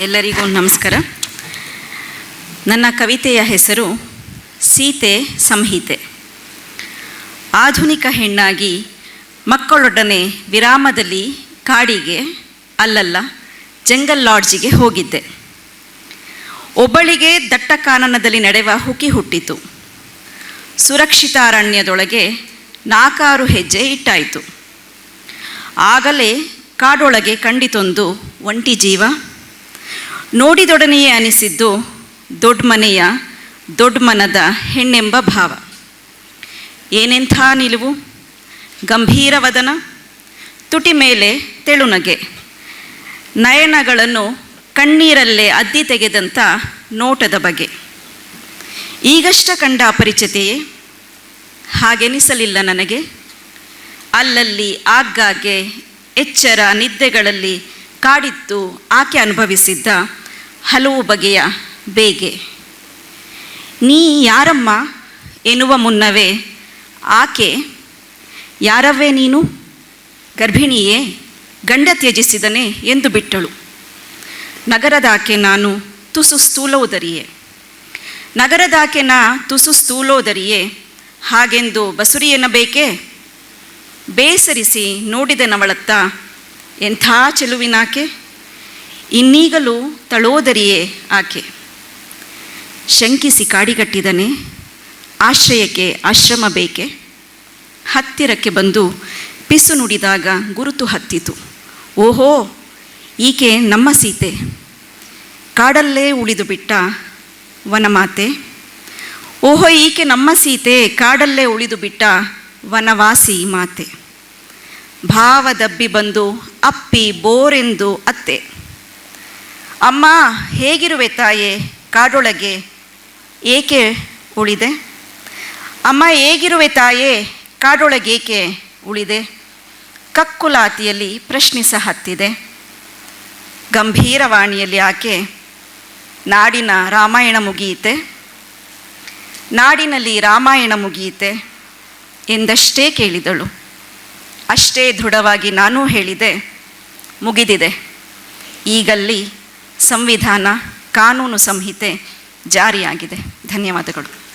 ಎಲ್ಲರಿಗೂ ನಮಸ್ಕಾರ. ನನ್ನ ಕವಿತೆಯ ಹೆಸರು ಸೀತೆ ಸಂಹಿತೆ. ಆಧುನಿಕ ಹೆಣ್ಣಾಗಿ ಮಕ್ಕಳೊಡನೆ ವಿರಾಮದಲ್ಲಿ ಕಾಡಿಗೆ, ಅಲ್ಲಲ್ಲ, ಜಂಗಲ್ ಲಾಡ್ಜಿಗೆ ಹೋಗಿದ್ದೆ. ಒಬ್ಬಳಿಗೆ ದಟ್ಟ ಕಾನನದಲ್ಲಿ ನಡೆವ ಹುಕಿ ಹುಟ್ಟಿತು. ಸುರಕ್ಷಿತ ಅರಣ್ಯದೊಳಗೆ ನಾಕಾರು ಹೆಜ್ಜೆ ಇಟ್ಟಾಯಿತು. ಆಗಲೇ ಕಾಡೊಳಗೆ ಕಂಡಿತೊಂದು ಒಂಟಿ ಜೀವ ನೋಡಿದೊಡನೆಯೇ ಅನಿಸಿದ್ದು ದೊಡ್ಡ ಮನೆಯ ದೊಡ್ಡ ಮನದ ಹೆಣ್ಣೆಂಬ ಭಾವ. ಏನೆಂಥ ನಿಲುವು? ಗಂಭೀರವದನ ತುಟಿ ಮೇಲೆ ತೆಳುನಗೆ. ನಯನಗಳನ್ನು ಕಣ್ಣೀರಲ್ಲೇ ಅದ್ದಿ ತೆಗೆದಂಥ ನೋಟದ ಬಗೆ. ಈಗಷ್ಟ ಕಂಡ ಅಪರಿಚಿತೆಯೇ? ಹಾಗೆನಿಸಲಿಲ್ಲ ನನಗೆ. ಅಲ್ಲಲ್ಲಿ ಆಗಾಗ್ಗೆ ಎಚ್ಚರ ನಿದ್ದೆಗಳಲ್ಲಿ ಕಾಡಿತ್ತು, ಆಕೆ ಅನುಭವಿಸಿದ್ದ ಹಲವು ಬಗೆಯ ಬೇಗೆ. ನೀ ಯಾರಮ್ಮ? ಎನ್ನುವ ಮುನ್ನವೇ, ಆಕೆ ಯಾರವೇ ನೀನು? ಗರ್ಭಿಣಿಯೇ, ಗಂಡ ತ್ಯಜಿಸಿದನೆ, ಎಂದು ಬಿಟ್ಟಳು. ನಗರದಾಕೆ ನಾನು, ತುಸು ಸ್ಥೂಲೋದರಿಯೇ. ನಗರದಾಕೆ ನಾ, ತುಸು ಸ್ಥೂಲೋದರಿಯೇ, ಹಾಗೆಂದು ಬಸುರಿ ಎನ್ನಬೇಕೇ ಬೇಸರಿಸಿ ನೋಡಿದನವಳತ್ತ ಎಂಥ ಚೆಲುವಿನಾಕೆ? ಇನ್ನೀಗಲೂ ತಳೋದರಿಯೇ ಆಕೆ. ಶಂಕಿಸಿ ಕಾಡಿಗಟ್ಟಿದನೆ, ಆಶ್ರಯಕ್ಕೆ ಆಶ್ರಮ ಬೇಕೆ? ಹತ್ತಿರಕ್ಕೆ ಬಂದು ಪಿಸು ನುಡಿದಾಗ ಗುರುತು ಹತ್ತಿತು. ಓಹೋ, ಈಕೆ ನಮ್ಮ ಸೀತೆ. ಕಾಡಲ್ಲೇ ಉಳಿದು ಬಿಟ್ಟ ವನಮಾತೆ. ಓಹೋ, ಈಕೆ ನಮ್ಮ ಸೀತೆ, ಕಾಡಲ್ಲೇ ಉಳಿದು ಬಿಟ್ಟ ವನವಾಸಿ ಮಾತೆ. ಭಾವ ದಬ್ಬಿ ಬಂದು, ಅಪ್ಪಿ ಬೋರೆಂದು ಅತ್ತೆ. ಅಮ್ಮ, ಹೇಗಿರುವೆ ತಾಯೇ, ಕಾಡೊಳಗೆ? ಏಕೆ ಉಳಿದೆ? ಅಮ್ಮ, ಹೇಗಿರುವೆ ತಾಯೇ, ಕಾಡೊಳಗೇಕೆ ಉಳಿದೆ? ಕಕ್ಕುಲಾತಿಯಲ್ಲಿ ಪ್ರಶ್ನಿಸ ಹತ್ತಿದೆ. ಗಂಭೀರವಾಣಿಯಲ್ಲಿ ಆಕೆ, ನಾಡಿನ ರಾಮಾಯಣ ಮುಗಿಯಿತೆ. ನಾಡಿನಲ್ಲಿ ರಾಮಾಯಣ ಮುಗಿಯಿತೆ ಎಂದಷ್ಟೇ ಕೇಳಿದಳು. ಅಷ್ಟೇ ದೃಢವಾಗಿ ನಾನು ಹೇಳಿದೆ ಮುಗಿದಿದೆ. ಈಗಲ್ಲಿ ಸಂವಿಧಾನ ಕಾನೂನು ಸಂಹಿತೆ ಜಾರಿಯಾಗಿದೆ. ಧನ್ಯವಾದಗಳು.